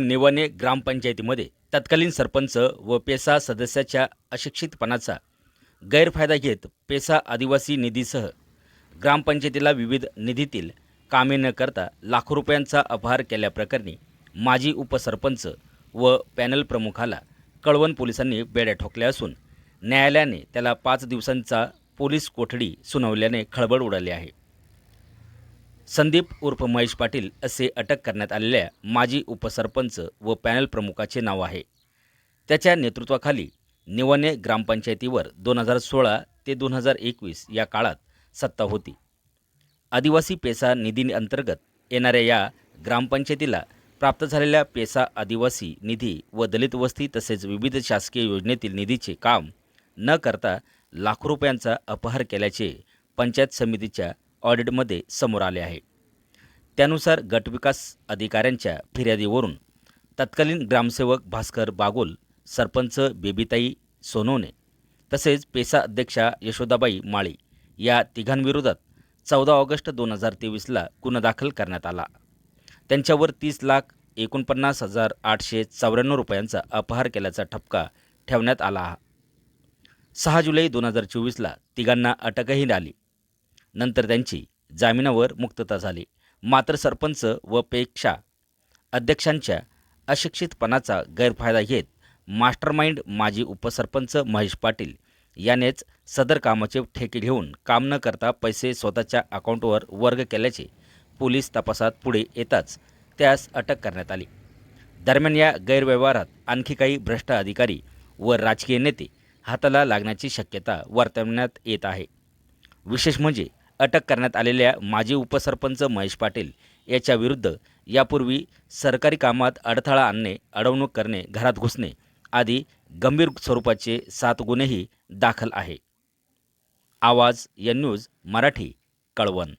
निवाने ग्रामपंचायतीमध्ये तत्कालीन सरपंच व पेसा सदस्याच्या अशिक्षितपणाचा गैरफायदा घेत पेसा आदिवासी निधीसह ग्रामपंचायतीला विविध निधीतील कामे न करता लाखो रुपयांचा अपहार केल्याप्रकरणी माजी उपसरपंच व पॅनल प्रमुखाला कळवण पोलिसांनी बेड्या ठोकल्या असून न्यायालयाने त्याला पाच दिवसांचा पोलीस कोठडी सुनावल्याने खळबळ उडाली आहे. संदीप उर्फ महेश पाटील असे अटक करण्यात आलेल्या माजी उपसरपंच व पॅनल प्रमुखाचे नाव आहे. त्याच्या नेतृत्वाखाली निवने ग्रामपंचायतीवर दोन हजार सोळा ते दोन हजार एकवीस या काळात सत्ता होती. आदिवासी पेसा निधी अंतर्गत येणाऱ्या या ग्रामपंचायतीला प्राप्त झालेल्या पेसा आदिवासी निधी व दलित वस्ती तसेच विविध शासकीय योजनेतील निधीचे काम न करता लाखो रुपयांचा अपहार केल्याचे पंचायत समितीच्या ऑडिटमध्ये समोर आले आहे. त्यानुसार गटविकास अधिकाऱ्यांच्या फिर्यादीवरून तत्कालीन ग्रामसेवक भास्कर बागोल सरपंच बेबीताई सोनवणे तसेच पेसा अध्यक्षा यशोदाबाई माळी या तिघांविरोधात चौदा ऑगस्ट दोन हजार तेवीसला गुन्हा दाखल करण्यात आला. त्यांच्यावर तीस लाख एकोणपन्नास हजार आठशे चौऱ्याण्णव रुपयांचा अपहार केल्याचा ठपका ठेवण्यात आला. सहा जुलै दोन हजार चोवीसला तिघांना अटकही आली नंतर त्यांची जामिनावर मुक्तता झाली. मात्र सरपंच व पेक्षा अध्यक्षांच्या अशिक्षितपणाचा गैरफायदा घेत मास्टरमाइंड माजी उपसरपंच महेश पाटील यानेच सदर कामाचे ठेके घेऊन काम न करता पैसे स्वतःच्या अकाउंटवर वर्ग केल्याचे पोलीस तपासात पुढे येताच त्यास अटक करण्यात आली. दरम्यान या गैरव्यवहारात आणखी काही भ्रष्ट अधिकारी व राजकीय नेते हाताला लागण्याची शक्यता वर्तवण्यात येत आहे. विशेष म्हणजे अटक करण्यात आलेल्या माजी उपसरपंच महेश पाटील याच्याविरुद्ध यापूर्वी सरकारी कामात अडथळा आणणे अडवणूक करणे घरात घुसणे आदी गंभीर स्वरूपाचे सात गुन्हेही दाखल आहे. आवाज या न्यूज मराठी कळवण.